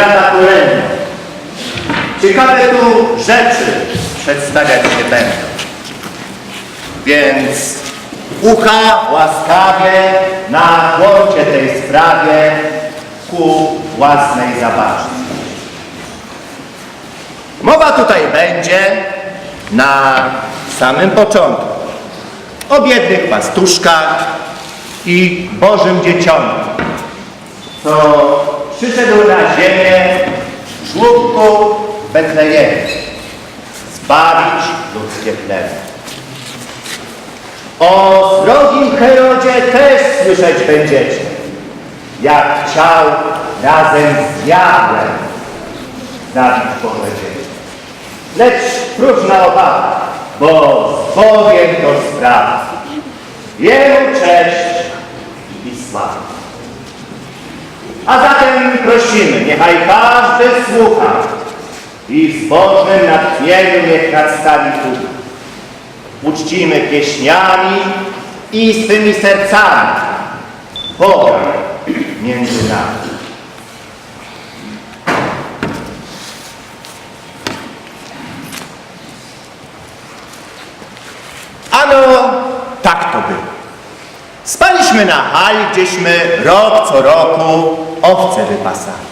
lada kolejne. Ciekawe tu rzeczy przedstawiać się będą. Więc ucha łaskawie nakłoncie tej sprawie ku własnej zabawie. Mowa tutaj będzie na samym początku o biednych pastuszkach i Bożym dzieciątku co przyszedł na ziemię w żłobku zbawić ludzkie plemię. O srogim Herodzie też słyszeć będziecie, jak chciał razem z diabłem zabić Boże dzieci. Lecz próżna obawa, bo z Bogiem to sprawa. Jemu cześć i sława. A zatem prosimy, niechaj każdy słucha i w Bożym natchnieniu niech nadstawi ucho. Uczcimy pieśniami i swymi sercami Boga między nami. Ano, tak to było. Spaliśmy na hali, gdzieśmy rok co roku owce wypasali.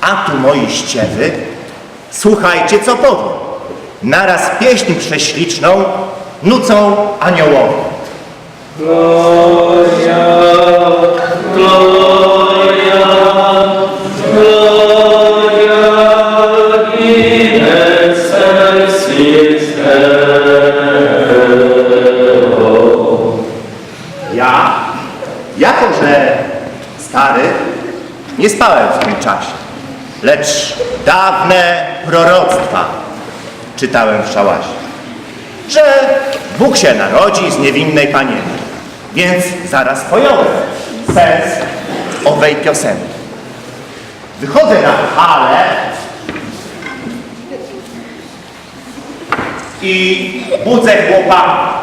A tu moi ściewy, słuchajcie co powiem. Naraz pieśń prześliczną nucą aniołowie. Gloria, nie spałem w tym czasie, lecz dawne proroctwa czytałem w szałasie, że Bóg się narodzi z niewinnej panienki, więc zaraz pojąłem sens owej piosenki. Wychodzę na halę i budzę chłopaka,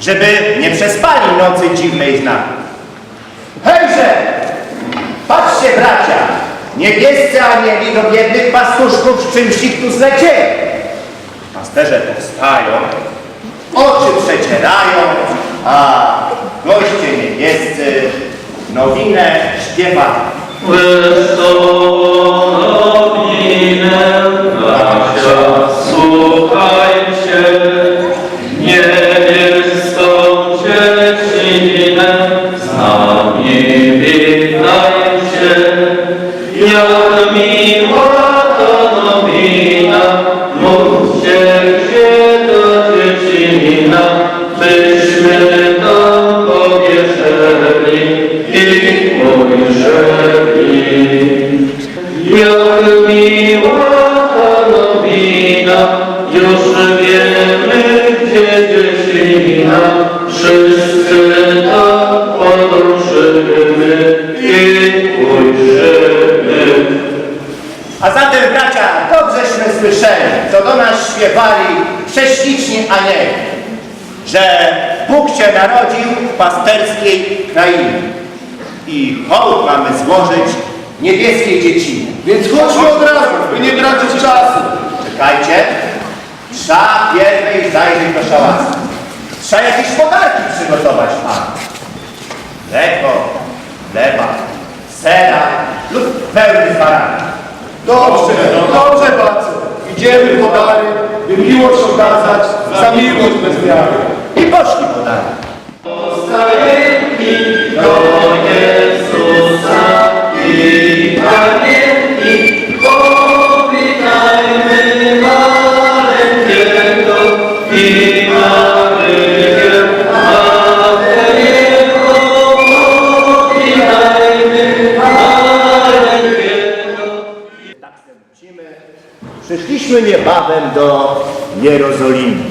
żeby nie przespali nocy dziwnej z nami. Hejże! Patrzcie bracia! Niebiescy anieli do biednych pastuszków z czymś ich tu zlecieli. Pasterze powstają, oczy przecierają, a goście niebiescy nowinę śpiewają. Wesołą nowinę, bracia, A zatem bracia, dobrześmy słyszeli, co do nas śpiewali prześliczni anieli, że Bóg się narodził w pasterskiej krainie i hołd mamy złożyć niebieskiej dziecinie. Więc chodźmy od razu, by nie tracić czasu. Czekajcie, trzeba pierwej zajrzeć do szałasa. Trzeba jakieś podarki przygotować Panu. Mleko, Dobrze, dobrze bardzo. Idziemy po dary, by miłość okazać za miłość bez miary. I poszli. Stajenki do niebawem do Jerozolimy.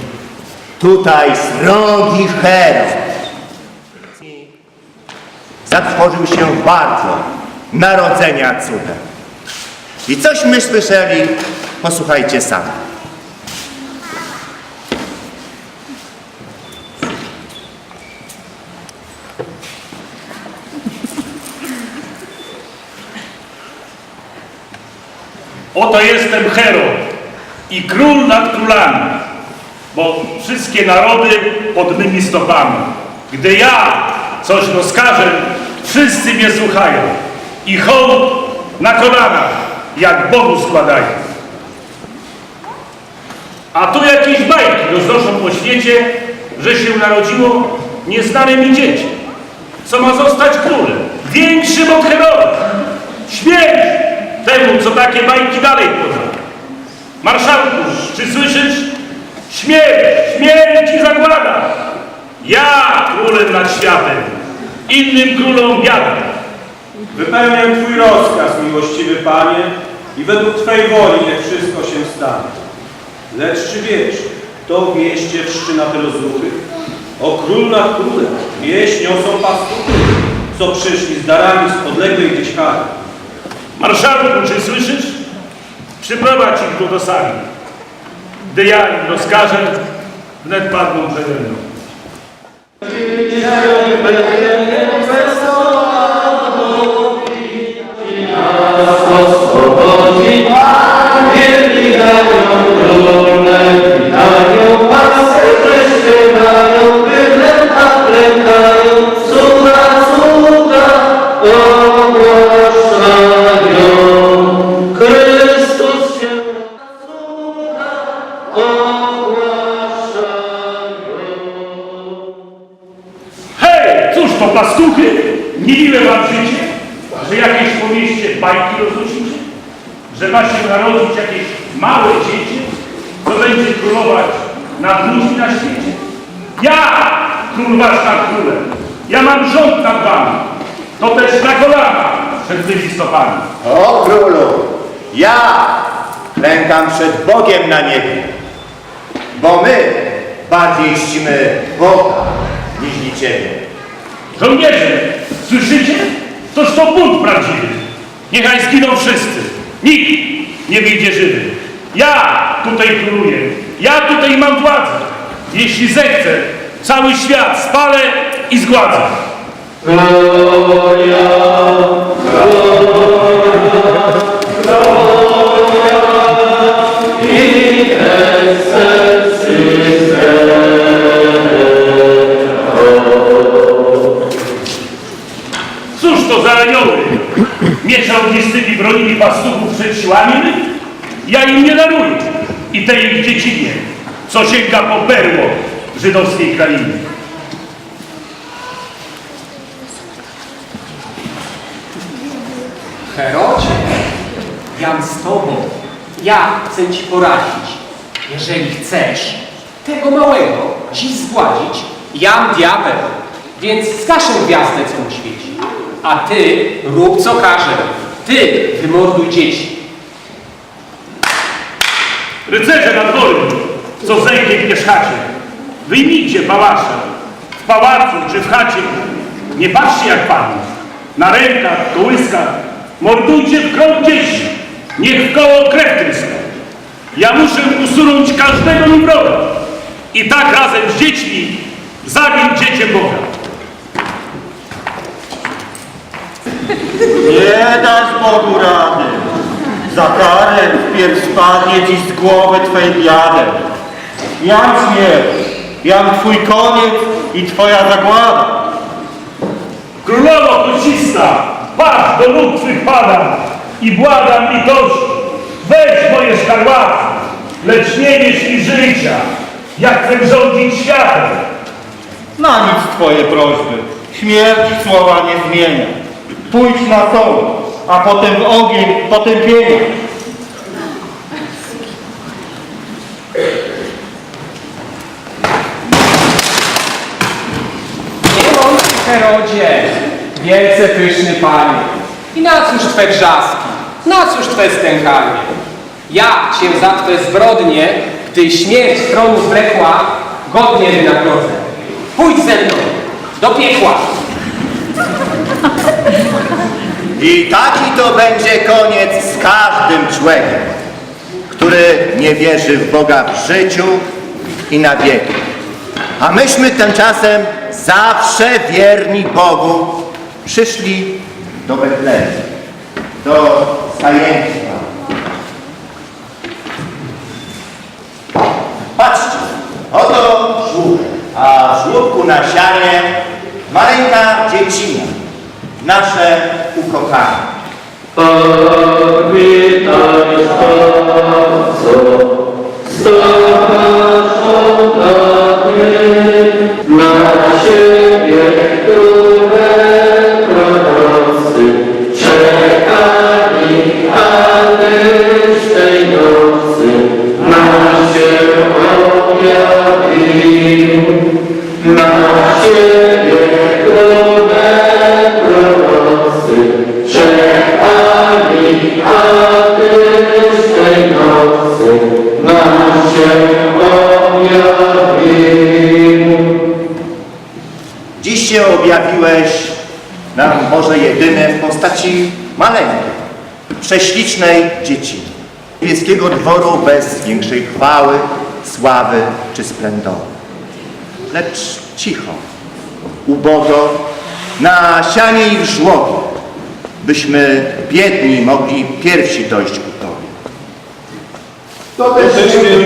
Tutaj srogi Herod zatworzył się bardzo narodzenia cudem. I cośmy słyszeli, posłuchajcie sami. Oto jestem Herod i król nad królami, bo wszystkie narody pod mymi stopami. Gdy ja coś rozkażę, wszyscy mnie słuchają i hołd na kolanach, jak Bogu składają. A tu jakieś bajki roznoszą po świecie, że się narodziło nieznane mi dziecię, co ma zostać królem, większym od Heroda. Śmierć temu, co takie bajki dalej poda. Marszałku, czy słyszysz? Śmierć, śmierć i zagłada. Ja królem nad światem, innym królom biada. Wypełniam Twój rozkaz, miłościwy Panie, i według Twej woli niech wszystko się stanie. Lecz czy wiesz, to wieście wszczyna te rozruchy? O król nad królem, wieść niosą pastuchy, co przyszli z darami z odległej gdzieś kary. Marszałku, czy słyszysz? Przyprowadź ich do sali. Gdy ja im rozkażę, wnet padną przede mną. Bajki roznosicie? Że ma się narodzić jakieś małe dziecię, co będzie królować nad ludźmi na świecie? Ja, król wasz nad królem, ja mam rząd nad wami, to też na kolana przed tymi stopami. O królu, ja klękam przed Bogiem na niebie, bo my bardziej czcimy Boga niż Ciebie. Żołnierze, słyszycie? Toż to bunt prawdziwy. Niechaj zginą wszyscy. Nikt nie wyjdzie żywy. Ja tutaj króluję. Ja tutaj mam władzę. Jeśli zechcę, cały świat spalę i zgładzę. Gloria, Cóż Miecza ognistymi bronili pastuchów przed siłami? Ja im nie daruję. I tej ich dziecinie, co sięga po perło żydowskiej krainy. Herodzie, jam z tobą. Ja chcę ci poradzić. Jeżeli chcesz tego małego dziś zgładzić, jam diabeł, więc skaszę gwiazdę, co mu świeci. A ty rób co każę. Ty wymorduj dzieci. Rycerze nad wolni, co zękiem mieszkacie, wyjmijcie pałasze. W pałacu czy w chacie, nie patrzcie jak padnie. Na rękach, kołyskach, mordujcie w krąg dzieci. Niech w koło krew tryska. Ja muszę usunąć każdego mi wroga. I tak razem z dziećmi zabić dziecię Boga. Bogu rady. Za karę wpierw spadnie ci z głowy Twej biadem. Jam śmierć, jam Twój koniec i Twoja zagłada. Królowo kocista, patrz do nóg Twych padam i błagam litości. Weź moje szkarłaty, lecz nie bierz mi życia. Ja chcę rządzić światem. Na nic Twoje prośby. Śmierć słowa nie zmienia. Pójdź na sąd, a potem ogień potępienia. Niemądry Herodzie, wielce pyszny panie. I na cóż twe wrzaski? Na cóż twe stękanie? Ja cię za twe zbrodnie, gdy śmierć tronu zlekła, godnie wynagrodzę. Pójdź ze mną do piekła. I taki to będzie koniec z każdym człowiekiem, który nie wierzy w Boga w życiu i na wieki. A myśmy tymczasem zawsze wierni Bogu przyszli do Betlejem, do zajęcia. Patrzcie, oto żłóbek, a w żłóbku na sianie maleńka dziecina, nasze ukochane. Tak witaj Stawco, stawaszą na Ciebie, Dziś się objawiłeś nam Boże jedyny w postaci maleńkiej, prześlicznej dzieci. Niebieskiego dworu bez większej chwały, sławy czy splendoru. Lecz cicho, ubogo, na sianie i w żłobie, byśmy biedni mogli pierwsi dojść ku. To też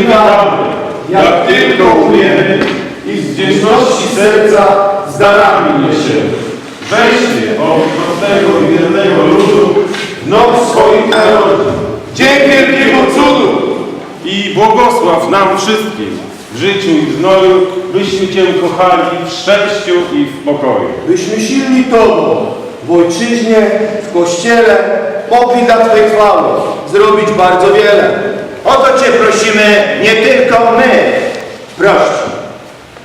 prawdy, jak tylko umiemy i z wdzięczności serca z darami niesiemy. Weźcie o prostego i wiernego ludu w noc swoich narodów. Dzień wielkiego cudu! i błogosław nam wszystkim w życiu i w znoju, byśmy Cię kochali w szczęściu i w pokoju. Byśmy silni Tobą w ojczyźnie, w kościele mogli dla Twej chwały zrobić bardzo wiele. O to Cię prosimy nie tylko my, prości,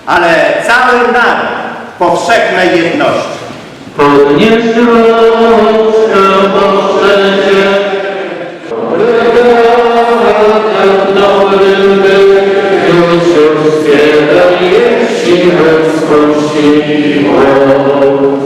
ale cały naród powszechnej jedności. Podnieś rączkę, powszechnie, wyglądam dobrym byłem, już się wspieraj siłę swą siłą.